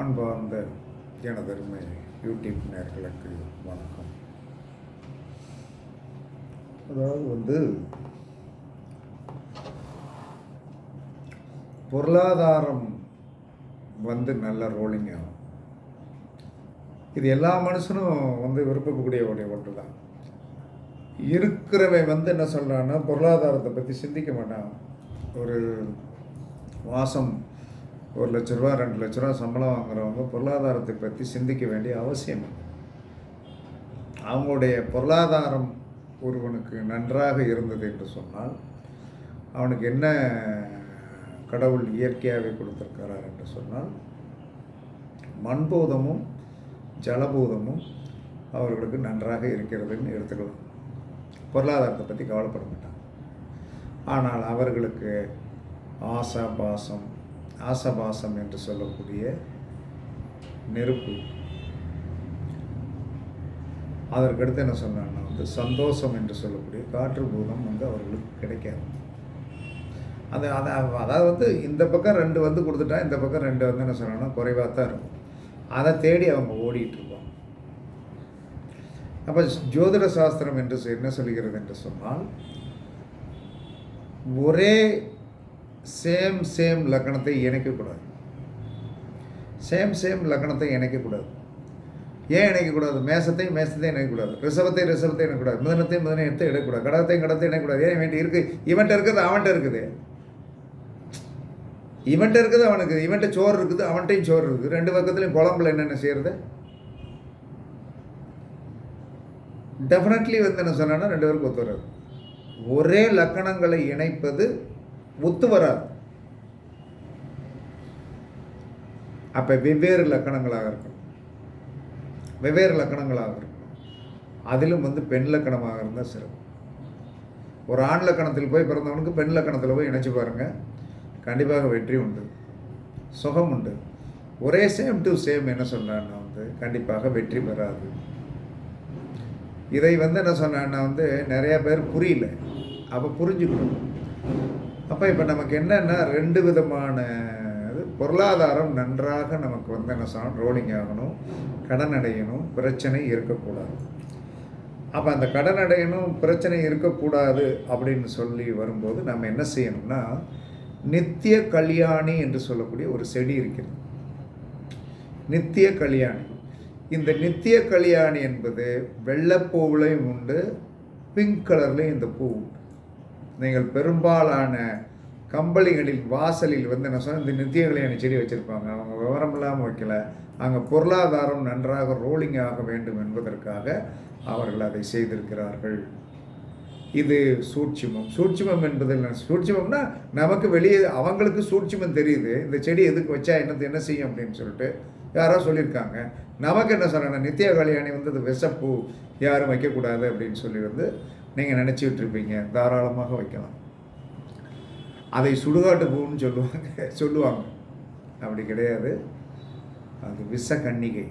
அன்பார்ந்த எனதருமை யூடியூப் நேர்களுக்கு வணக்கம். அதாவது வந்து பொருளாதாரம் வந்து நல்ல ரோலிங் ஆகும். இது எல்லா மனுஷனும் வந்து விருப்பக்கூடிய ஒரு ஒன்று தான் இருக்கிறவன் வந்து என்ன சொல்கிறான்னா பொருளாதாரத்தை பற்றி சிந்திக்க மாட்டான். ஒரு வாசம் ஒரு லட்ச ரூபா ரெண்டு லட்ச ரூபா சம்பளம் வாங்குறவங்க பொருளாதாரத்தை பற்றி சிந்திக்க வேண்டிய அவசியம் அவங்களுடைய பொருளாதாரம் ஒருவனுக்கு நன்றாக இருந்தது என்று சொன்னால் அவனுக்கு என்ன கடவுள் இயற்கையாகவே கொடுத்துருக்கிறார் என்று சொன்னால் மண்பூதமும் ஜலபூதமும் அவர்களுக்கு நன்றாக இருக்கிறதுன்னு எடுத்துக்கலாம். பொருளாதாரத்தை பற்றி கவலைப்பட மாட்டாங்க. ஆனால் அவர்களுக்கு ஆசா பாசம் ஆசபாசம் என்று சொல்லக்கூடிய நெருப்பு. அதற்கடுத்து என்ன சொன்னாங்கன்னா வந்து சந்தோஷம் என்று சொல்லக்கூடிய காற்று பூதம் வந்து அவர்களுக்கு கிடைக்காது. அது அதை அதாவது வந்து இந்த பக்கம் ரெண்டு வந்து கொடுத்துட்டா இந்த பக்கம் ரெண்டு வந்து என்ன சொன்னாங்கன்னா குறைவாக தான் இருக்கும். அதை தேடி அவங்க ஓடிட்டு இருப்பாங்க. அப்போ ஜோதிட சாஸ்திரம் என்று என்ன சொல்கிறது என்று சொன்னால் ஒரே சேம் சேம் லக்கணத்தை இணைக்கக்கூடாது சேம் சேம் லக்கணத்தை இணைக்கக்கூடாது ஏன் இணைக்கக்கூடாது மேசத்தை மேசத்தை இணைக்கக்கூடாது ரிசவத்தை ரிசவத்தை இணைக்கக்கூடாது மிதனத்தை மிதனத்தை எடுக்கக்கூடாது கடத்தை கடத்தை இணைக்கக்கூடாது ஏன் வேண்டி இருக்குது இவன்ட்ட இருக்குது அவன்கிட்ட இருக்குது. இவன்ட்ட இருக்குது அவனுக்கு. இவன்ட்ட சோறு இருக்குது அவன்கிட்டையும் சோறு இருக்குது. ரெண்டு பக்கத்துலையும் குழம்புல என்னென்ன செய்கிறது டெஃபினெட்லி வந்து என்ன சொன்னால் ரெண்டு பேருக்கு ஒத்து வராது. ஒரே லக்கணங்களை இணைப்பது ஒத்து வராது. அப்போ வெவ்வேறு லக்கணங்களாக இருக்கணும் வெவ்வேறு லக்கணங்களாக இருக்கணும் அதிலும் வந்து பெண் லக்கணமாக இருந்தால் சிறப்பு. ஒரு ஆண் லக்கணத்தில் போய் பிறந்தவனுக்கு பெண் லக்கணத்தில் போய் இணைச்சி பாருங்க. கண்டிப்பாக வெற்றி உண்டு. சுகம் உண்டு. ஒரே சேம் டு சேம் என்ன சொன்னான்னா வந்து கண்டிப்பாக வெற்றி பெறாது இதை வந்து என்ன சொன்னான்னா வந்து நிறையா பேர் புரியல. அப்போ புரிஞ்சுக்கணும். அப்போ இப்போ நமக்கு என்னென்னா ரெண்டு விதமான இது. பொருளாதாரம் நன்றாக நமக்கு வந்து என்ன ரோலிங் ஆகணும் கடன் அடையணும் பிரச்சனை இருக்கக்கூடாது. அப்போ அந்த கடன் அடையணும் பிரச்சனை இருக்கக்கூடாது அப்படின்னு சொல்லி வரும்போது நம்ம என்ன செய்யணும்னா நித்திய கல்யாணி என்று சொல்லக்கூடிய ஒரு செடி இருக்கிறது. நித்திய கல்யாணி. இந்த நித்திய கல்யாணி என்பது வெள்ளைப்பூவிலையும் உண்டு பிங்க் கலர்லேயும் இந்த பூ உண்டு. நீங்கள் பெரும்பாலான கம்பளிகளில் வாசலில் வந்து என்ன சொன்னால் இந்த நித்திய கல்யாணி செடி வச்சுருப்பாங்க. அவங்க விவரம் இல்லாமல் வைக்கல. அங்கே பொருளாதாரம் நன்றாக ரோலிங் ஆக வேண்டும் என்பதற்காக அவர்கள் அதை செய்திருக்கிறார்கள். இது சூட்சிமம். சூட்சிமம் என்பது சூட்சிமம்னா நமக்கு வெளியே அவங்களுக்கு சூட்சிமம் தெரியுது. இந்த செடி எதுக்கு வச்சா என்னது என்ன செய்யும் அப்படின்னு சொல்லிட்டு யாரோ சொல்லியிருக்காங்க. நமக்கு என்ன சொல்கிறாங்க நித்திய கல்யாணி வந்து அது விஷப்பூ யாரும் வைக்கக்கூடாது அப்படின்னு சொல்லி வந்து நீங்கள் நினச்சிக்கிட்டு இருப்பீங்க தாராளமாக வைக்கலாம். அதை சுடுகாட்டு பூன்னு சொல்லுவாங்க சொல்லுவாங்க. அப்படி கிடையாது. அது விஷ கன்னிகை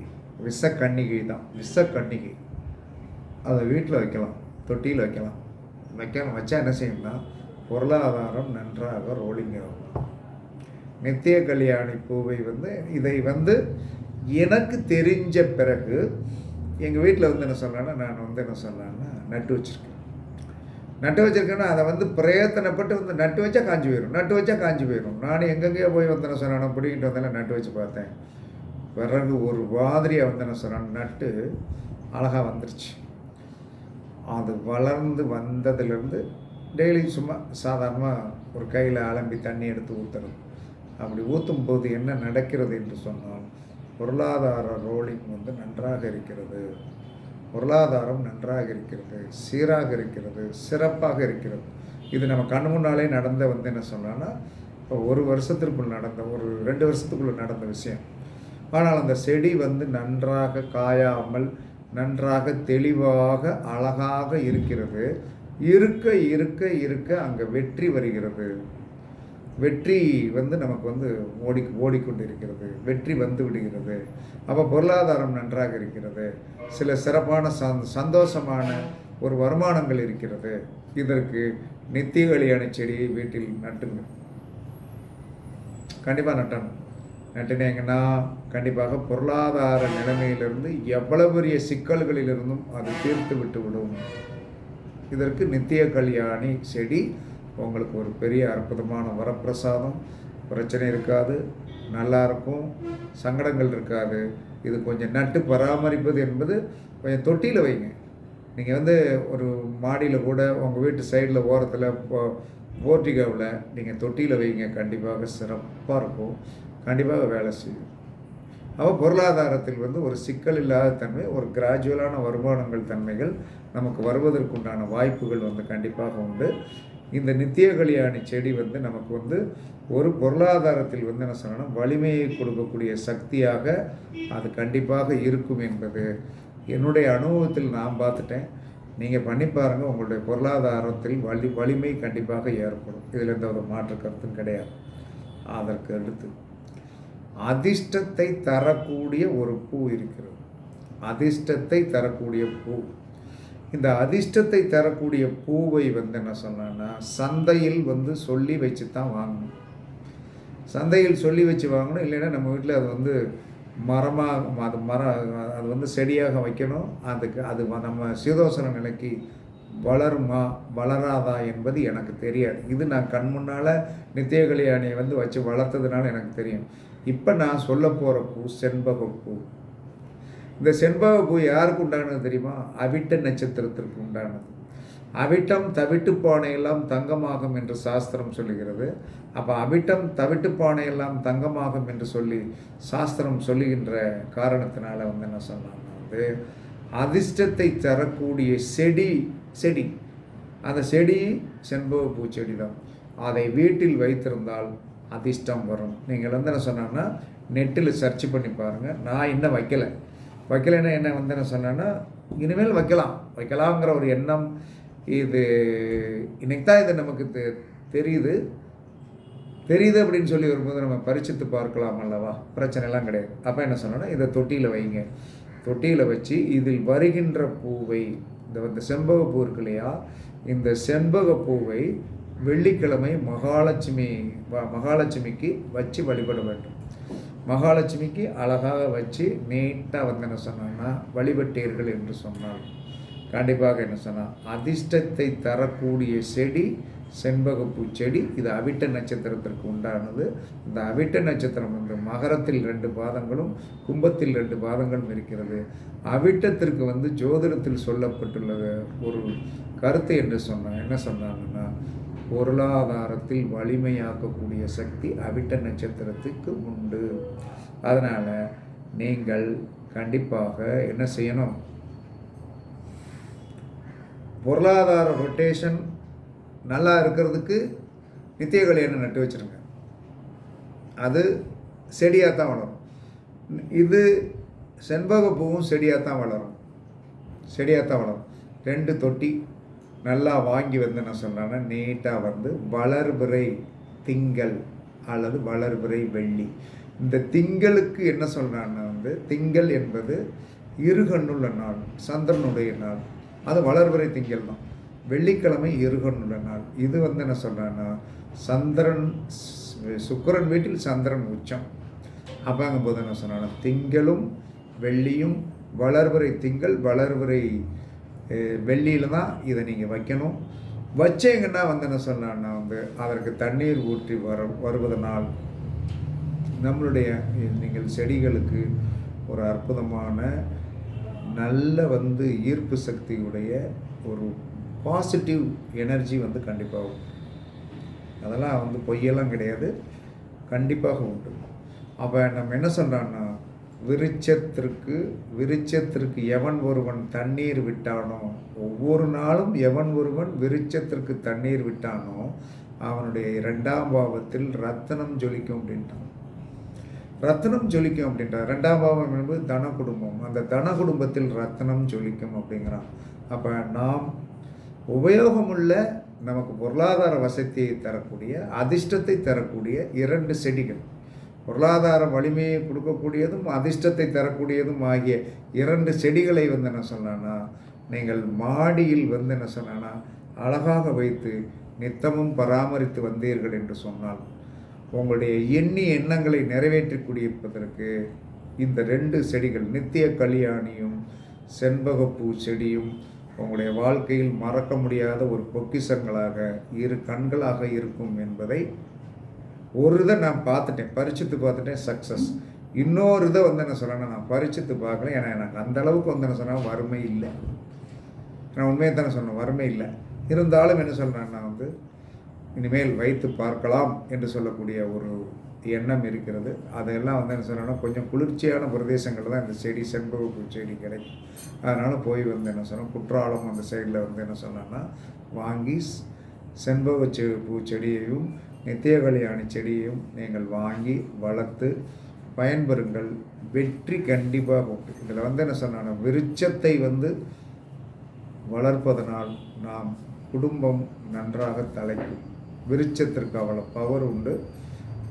விஷ கன்னிகை தான் விஷ கன்னிகை அதை வீட்டில் வைக்கலாம் தொட்டியில் வைக்கலாம். வைக்கலாம் வச்சா என்ன செய்யணும்னா பொருளாதாரம் நன்றாக ரோலிங் ஆகும். நித்திய கல்யாணி பூவை வந்து இதை வந்து எனக்கு தெரிஞ்ச பிறகு எங்கள் வீட்டில் வந்து என்ன சொல்லலான்னா நான் வந்து என்ன சொல்லலான்னா நட்டு வச்சுருக்கேன். நட்டு வச்சிருக்கேன்னா அதை வந்து பிரயத்தனப்பட்டு வந்து நட்டு வச்சா காஞ்சி போயிடும் நட்டு வச்சா காஞ்சி போயிடும் நான் எங்கெங்கேயோ போய் வந்து என்ன சொன்னேன் பிடிக்கிட்டு வந்தேன் நட்டு வச்சு பார்த்தேன். பிறகு ஒரு மாதிரியாக வந்து என்ன சொன்னேன் நட்டு அழகாக வந்துருச்சு. அது வளர்ந்து வந்ததுலேருந்து டெய்லி சும்மா சாதாரணமாக ஒரு கையில் அலம்பி தண்ணி எடுத்து ஊற்றுறது அப்படி ஊற்றும் போது என்ன நடக்கிறது என்று சொன்னால் பொருளாதார ரோலிங் வந்து நன்றாக இருக்கிறது. பொருளாதாரம் நன்றாக இருக்கிறது சீராக இருக்கிறது சிறப்பாக இருக்கிறது. இது நம்ம கண் முன்னாலே நடந்த வந்து என்ன சொன்னான்னா இப்போ ஒரு வருஷத்திற்குள் நடந்த ஒரு ரெண்டு வருஷத்துக்குள்ளே நடந்த விஷயம். ஆனால் அந்த செடி வந்து நன்றாக காயாமல் நன்றாக தெளிவாக அழகாக இருக்கிறது. இருக்க இருக்க இருக்க அங்கே வெற்றி வருகிறது. வெற்றி வந்து நமக்கு வந்து ஓடி ஓடிக்கொண்டிருக்கிறது. வெற்றி வந்து விடுகிறது. அப்போ பொருளாதாரம் நன்றாக இருக்கிறது. சில சிறப்பான சந் சந்தோஷமான ஒரு வருமானங்கள் இருக்கிறது. இதற்கு நித்திய கல்யாண செடியை வீட்டில் நட்டுங்க. கண்டிப்பாக நட்டணும். நட்டினீங்கன்னா கண்டிப்பாக பொருளாதார நிலைமையிலிருந்து எவ்வளவு பெரிய சிக்கல்களிலிருந்தும் அது தீர்த்து விட்டு விடும். இதற்கு நித்திய கல்யாணி செடி உங்களுக்கு ஒரு பெரிய அற்புதமான வரப்பிரசாதம். பிரச்சனை இருக்காது. நல்லா இருக்கும். சங்கடங்கள் இருக்காது. இது கொஞ்சம் நட்டு பராமரிப்பது என்பது கொஞ்சம் தொட்டியில் வைங்க. நீங்கள் வந்து ஒரு மாடியில் கூட உங்கள் வீட்டு சைடில் ஓரத்தில் போர்டிகோவில் நீங்கள் தொட்டியில் வைங்க. கண்டிப்பாக சிறப்பாக இருக்கும். கண்டிப்பாக வேலை செய்யும். அப்போ பொருளாதாரத்தில் வந்து ஒரு சிக்கல் இல்லாத தன்மை ஒரு கிராஜுவலான வருமானங்கள் தன்மைகள் நமக்கு வருவதற்குண்டான வாய்ப்புகள் வந்து கண்டிப்பாக உண்டு. இந்த நித்திய கல்யாணி செடி வந்து நமக்கு வந்து ஒரு பொருளாதாரத்தில் வந்து என்ன சொல்லணும் வலிமையை கொடுக்கக்கூடிய சக்தியாக அது கண்டிப்பாக இருக்கும் என்பது. என்னுடைய அனுபவத்தில் நான் பார்த்துட்டேன். நீங்கள் பண்ணி பாருங்கள் உங்களுடைய பொருளாதாரத்தில் வலி வலிமை கண்டிப்பாக ஏற்படும். இதில் எந்த ஒரு மாற்று கருத்தும் கிடையாது. அதற்கு அடுத்து அதிர்ஷ்டத்தை தரக்கூடிய ஒரு பூ இருக்கிறது. அதிர்ஷ்டத்தை தரக்கூடிய பூ. இந்த அதிர்ஷ்டத்தை தரக்கூடிய பூவை வந்து என்ன சொன்னேன்னா சந்தையில் வந்து சொல்லி வச்சு தான் வாங்கணும். சந்தையில் சொல்லி வச்சு வாங்கணும் இல்லைன்னா நம்ம வீட்டில் அது வந்து மரமாக அது மரம் அது வந்து செடியாக வைக்கணும். அதுக்கு அது நம்ம சீதோசன நிலைக்கு வளருமா வளராதா என்பது எனக்கு தெரியாது. இது நான் கண் முன்னால் நித்திய கல்யாணியை வந்து வச்சு வளர்த்ததுனால எனக்கு தெரியும். இப்போ நான் சொல்ல போகிற பூ செண்பக பூ. இந்த செண்பக பூ யாருக்கு உண்டானது தெரியுமா? அவிட்ட நட்சத்திரத்திற்கு உண்டானது. அவிட்டம் தவிட்டு பானையெல்லாம் தங்கமாகும் என்று சாஸ்திரம் சொல்லுகிறது. அப்போ அவிட்டம் தவிட்டு பானையெல்லாம் தங்கமாகும் என்று சொல்லி சாஸ்திரம் சொல்லுகின்ற காரணத்தினால வந்து என்ன சொன்னாங்கன்னா வந்து அதிர்ஷ்டத்தை தரக்கூடிய செடி செடி. அந்த செடி செண்பக பூச்செடி தான். அதை வீட்டில் வைத்திருந்தால் அதிர்ஷ்டம் வரும். நீங்கள் வந்து என்ன சொன்னாங்கன்னா நெட்டில் சர்ச் பண்ணி பாருங்கள் நான் இன்னும் வைக்கலை. வைக்கலைன்னா என்ன வந்து என்ன சொன்னேன்னா இனிமேல் வைக்கலாம். வைக்கலாங்கிற ஒரு எண்ணம் இது இன்னைக்கு தான் இது நமக்கு தெ தெரியுது. தெரியுது அப்படின்னு சொல்லி வரும்போது நம்ம பரிச்சித்து பார்க்கலாம் அல்லவா? பிரச்சனைலாம் கிடையாது. அப்போ என்ன சொன்னோன்னா இதை தொட்டியில் வைங்க. தொட்டியில் வச்சு இதில் வருகின்ற பூவை இந்த வந்து செண்பக பூ இருக்கு இல்லையா? இந்த செண்பக பூவை வெள்ளிக்கிழமை மகாலட்சுமி மகாலட்சுமிக்கு வச்சு வழிபட வேண்டும். மகாலட்சுமிக்கு அழகாக வச்சு நீட்டாக வந்து என்ன சொன்னாங்கன்னா வழிபட்டீர்கள் என்று சொன்னால் கண்டிப்பாக என்ன சொன்னால் அதிர்ஷ்டத்தை தரக்கூடிய செடி செண்பகப்பூ செடி இது அவிட்ட நட்சத்திரத்திற்கு உண்டானது. இந்த அவிட்ட நட்சத்திரம் வந்து மகரத்தில் ரெண்டு பாதங்களும் கும்பத்தில் ரெண்டு பாதங்களும் இருக்கிறது. அவிட்டத்திற்கு வந்து ஜோதிடத்தில் சொல்லப்பட்டுள்ள ஒரு கருத்து என்று சொன்னால் என்ன சொன்னாங்கன்னா பொருளாதாரத்தில் வலிமையாக்கக்கூடிய சக்தி அவிட்ட நட்சத்திரத்துக்கு உண்டு. அதனால் நீங்கள் கண்டிப்பாக என்ன செய்யணும்? பொருளாதார ரொட்டேஷன் நல்லா இருக்கிறதுக்கு நித்திய கல்யாணம் நட்டு வச்சுருங்க. அது செடியாக தான் வளரும். இது செண்பக பூவும் செடியாக தான் வளரும். செடியாக தான் வளரும். ரெண்டு தொட்டி நல்லா வாங்கி வந்து என்ன சொல்கிறேன்னா நீட்டாக வந்து வளர்பிறை திங்கள் அல்லது வளர்பிறை வெள்ளி. இந்த திங்களுக்கு என்ன சொல்கிறான்னா வந்து திங்கள் என்பது இருகண்ணுள்ள நாள் சந்திரனுடைய நாள். அது வளர்பிறை திங்கள் தான். வெள்ளிக்கிழமை இருகண்ணுள்ள நாள். இது வந்து என்ன சொல்கிறேன்னா சந்திரன் சுக்கரன் வீட்டில் சந்திரன் உச்சம். போது என்ன சொன்னாலும் திங்களும் வெள்ளியும் வளர்வரை திங்கள் வளர்வரை வெள்ளியில் தான் இதை நீங்கள் வைக்கணும். வச்சீங்கன்னா வந்து என்ன சொன்னான்னா வந்து அதற்கு தண்ணீர் ஊற்றி வர வருவதனால் நம்மளுடைய நீங்கள் செடிகளுக்கு ஒரு அற்புதமான நல்ல வந்து ஈர்ப்பு சக்தியுடைய ஒரு பாசிட்டிவ் எனர்ஜி வந்து கண்டிப்பாக உண்டு. அதெல்லாம் வந்து பொய்யெல்லாம் கிடையாது. கண்டிப்பாக உண்டு. அப்போ நம்ம என்ன சொல்கிறான்னா விருச்சத்திற்கு விருச்சத்திற்கு எவன் ஒருவன் தண்ணீர் விட்டானோ? ஒவ்வொரு நாளும் எவன் ஒருவன் விருச்சத்திற்கு தண்ணீர் விட்டானோ? அவனுடைய இரண்டாம் பாவத்தில் ரத்தனம் ஜொலிக்கும் அப்படின்ட்டான் ரத்னம் ஜொலிக்கும் அப்படின்றான். ரெண்டாம் பாவம் என்பது தன குடும்பம். அந்த தன குடும்பத்தில் ரத்னம் ஜொலிக்கும் அப்படிங்கிறான். அப்போ நாம் உபயோகமுள்ள நமக்கு பொருளாதார வசதியை தரக்கூடிய அதிர்ஷ்டத்தை தரக்கூடிய இரண்டு செடிகள். பொருளாதார வலிமையை கொடுக்கக்கூடியதும் அதிர்ஷ்டத்தை தரக்கூடியதும் ஆகிய இரண்டு செடிகளை வந்து என்ன சொன்னான்னா நீங்கள் மாடியில் வந்து என்ன சொன்னான்னா அழகாக வைத்து நித்தமும் பராமரித்து வந்தீர்கள் என்று சொன்னால் உங்களுடைய எண்ணி எண்ணங்களை நிறைவேற்றி குடியிருப்பதற்கு இந்த ரெண்டு செடிகள் நித்திய கல்யாணியும் செண்பகப்பூ செடியும் உங்களுடைய வாழ்க்கையில் மறக்க முடியாத ஒரு பொக்கிசங்களாக இரு கண்களாக இருக்கும் என்பதை ஒரு இதை நான் பார்த்துட்டேன் பரிச்சுத்து பார்த்துட்டேன் சக்ஸஸ் இன்னொரு இதை வந்து என்ன சொல்கிறேன்னா நான் பரிச்சுத்து பார்க்கல. ஏன்னா எனக்கு அந்த அளவுக்கு வந்து என்ன சொன்னால் வறுமை இல்லை. நான் உண்மையை தானே சொன்னேன் வறுமை இல்லை. இருந்தாலும் என்ன சொல்கிறேன்னா வந்து இனிமேல் வைத்து பார்க்கலாம் என்று சொல்லக்கூடிய ஒரு எண்ணம் இருக்கிறது. அதெல்லாம் வந்து என்ன சொல்லணும்னா கொஞ்சம் குளிர்ச்சியான பிரதேசங்களில் தான் இந்த செடி செண்பகப்பு செடி கிடைக்கும். அதனால் போய் வந்து என்ன சொன்னோம் குற்றாலம் அந்த சைடில் வந்து என்ன சொன்னோன்னா வாங்கி செண்பக செ பூ செடியையும் நித்திய கல்யாணி செடியையும் நீங்கள் வாங்கி வளர்த்து பயன்பெறுங்கள். வெற்றி கண்டிப்பாக உண்டு. இதில் வந்து என்ன சொன்னான்னா விருட்சத்தை வந்து வளர்ப்பதனால் நாம் குடும்பம் நன்றாக தலைக்கும். விருட்சத்திற்கு அவ்வளோ பவர் உண்டு.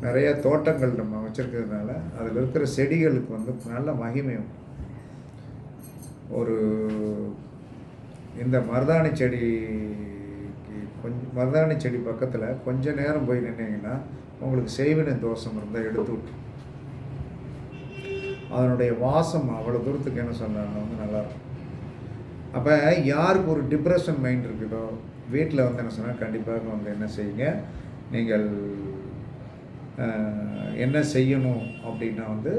நிறைய தோட்டங்கள் நம்ம வச்சுருக்கிறதுனால அதில் இருக்கிற செடிகளுக்கு வந்து நல்ல மகிமை ஒரு இந்த மருதாணி செடி கொஞ்சம் மருதாணி செடி பக்கத்தில் கொஞ்ச நேரம் போய் நின்னீங்கன்னா உங்களுக்கு செய்வினை தோஷம் இருந்தால் எடுத்து விட்டு. அதனுடைய வாசம் அவ்வளோ தூரத்துக்கு என்ன சொன்னாங்க வந்து நல்லாயிருக்கும். அப்போ யாருக்கு ஒரு டிப்ரெஷன் மைண்ட் இருக்குதோ வீட்டில் வந்து என்ன சொன்னால் கண்டிப்பாக வந்து என்ன செய்யுங்க நீங்கள் என்ன செய்யணும் அப்படின்னா வந்து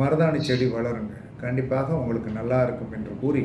மருதாணி செடி வளருங்க. கண்டிப்பாக உங்களுக்கு நல்லா இருக்கும் என்று கூறி